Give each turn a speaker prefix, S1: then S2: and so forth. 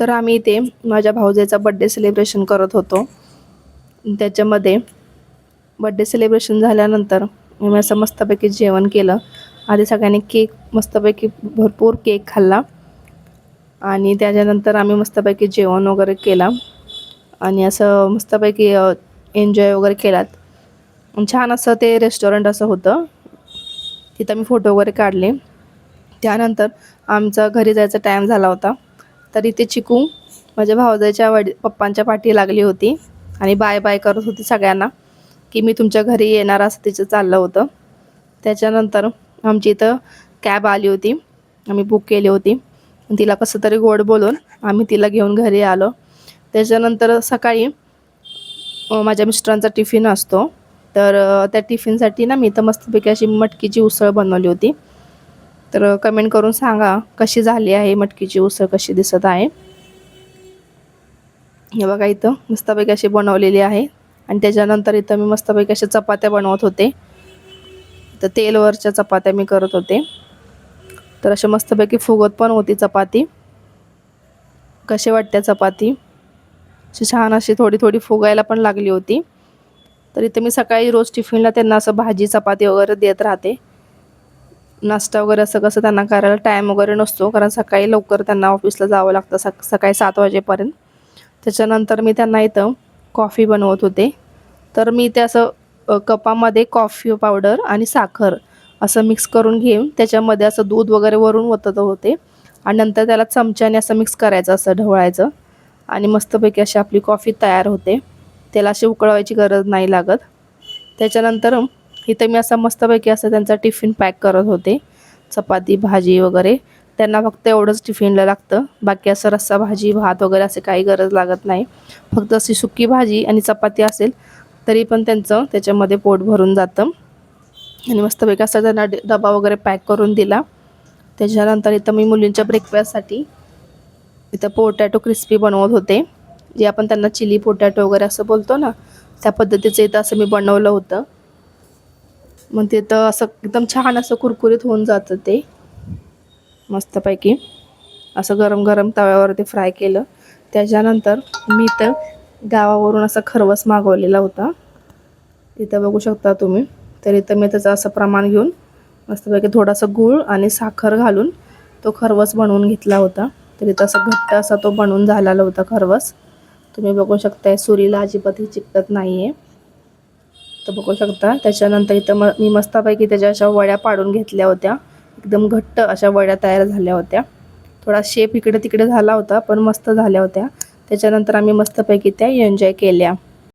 S1: तर आम्ही इथे माझ्या भाऊजाईचा बड्डे सेलिब्रेशन करत होतो. त्याच्यामध्ये बड्डे सेलिब्रेशन झाल्यानंतर मी असं मस्तपैकी जेवण केलं. आधी सगळ्यांनी केक मस्तपैकी भरपूर केक खाल्ला. आणि त्याच्यानंतर आम्ही मस्तपैकी जेवण वगैरे केला. आणि असं मस्तपैकी एन्जॉय वगैरे केलात. छान असं ते रेस्टॉरंट असं होतं. तिथं मी फोटो वगैरे काढले. त्यानंतर आमचा घरी जायचा टाईम झाला होता. तर इथे चिकू माझ्या भावजाच्या वडी पप्पांच्या पाठी लागली होती. आणि बाय बाय करत होती सगळ्यांना की मी तुमच्या घरी येणार असं तिचं चाललं होतं. त्याच्यानंतर आमची इथं कॅब आली होती. आम्ही बुक केली होती. तिला कसं तरी गोड बोलून आम्ही तिला घेऊन घरी आलो. त्याच्यानंतर सकाळी माझ्या मिस्टरांचा टिफिन असतो. तर त्या टिफिनसाठी ना मी इथं मस्तपैकी अशी मटकीची उसळ बनवली होती. तर कमेंट करून सांगा कशी झाली आहे मटकीची उसळ कशी दिसत आहे. हे बघा इथं मस्तपैकी अशी बनवलेली आहे. आणि त्याच्यानंतर इथं मी मस्तपैकी अशा चपात्या बनवत होते. तर तेलवरच्या चपात्या मी करत होते. तर अशा मस्तपैकी फुगत पण होती चपाती. कशी वाटते चपाती? अशी छान अशी थोडी थोडी फुगायला पण लागली होती. तर इथे मी सकाळी रोज टिफिनला त्यांना असं भाजी चपाती वगैरे देत राहते. नाश्ता वगैरे असं कसं त्यांना करायला टाईम वगैरे नसतो. कारण सकाळी लवकर त्यांना ऑफिसला जावं लागतं. सक सकाळी सात वाजेपर्यंत. त्याच्यानंतर मी त्यांना इथं कॉफी बनवत होते. तर मी ते असं कपामध्ये कॉफी पावडर आणि साखर असं मिक्स करून घेऊन त्याच्यामध्ये असं दूध वगैरे वरून ओतत होते. आणि नंतर त्याला चमच्याने असं मिक्स करायचं असं ढवळायचं. आणि मस्तपैकी अशी आपली कॉफी तयार होते. त्याला अशी उकळवायची गरज नाही लागत. त्याच्यानंतर इथं मी असं मस्तपैकी असं त्यांचा टिफिन पॅक करत होते. चपाती भाजी वगैरे. त्यांना फक्त एवढंच टिफिनला लागतं. बाकी असं रस्सा भाजी भात वगैरे असे काही गरज लागत नाही. फक्त अशी सुकी भाजी आणि चपाती असेल तरी पण त्यांचं त्याच्यामध्ये पोट भरून जातं. आणि मस्तपैकी असं त्यांना डबा वगैरे पॅक करून दिला. त्याच्यानंतर इथं मी मुलींच्या ब्रेकफास्टसाठी इथं पोटॅटो क्रिस्पी बनवत होते. जे आपण त्यांना चिली पोटॅटो वगैरे असं बोलतो ना त्या पद्धतीचं इथं असं मी बनवलं होतं. मग तिथं असं एकदम छान असं कुरकुरीत होऊन जातं ते. मस्तपैकी. असं गरम गरम तव्यावरती फ्राय केलं. त्याच्यानंतर मी तर गावावरून असा खरवस मागवलेला होता. इथं बघू शकता तुम्ही. तर इथं मी त्याचं असं प्रमाण घेऊन मस्तपैकी थोडासा गूळ आणि साखर घालून तो खरवस बनवून घेतला होता. तर इथं असं घट्ट असा तो बनवून झालेला होता खरवस. तुम्ही बघू शकताय सुरीला अजिबातही चिकटत नाही आहे तर बघू शकता. त्याच्यानंतर इथं म मी मस्तपैकी त्याच्या अशा वड्या पाडून घेतल्या होत्या. एकदम घट्ट अशा वड्या तयार झाल्या होत्या. थोडा शेप इकडे तिकडे झाला होता पण मस्त झाल्या होत्या. त्याच्यानंतर आम्ही मस्तपैकी त्या एन्जॉय केल्या.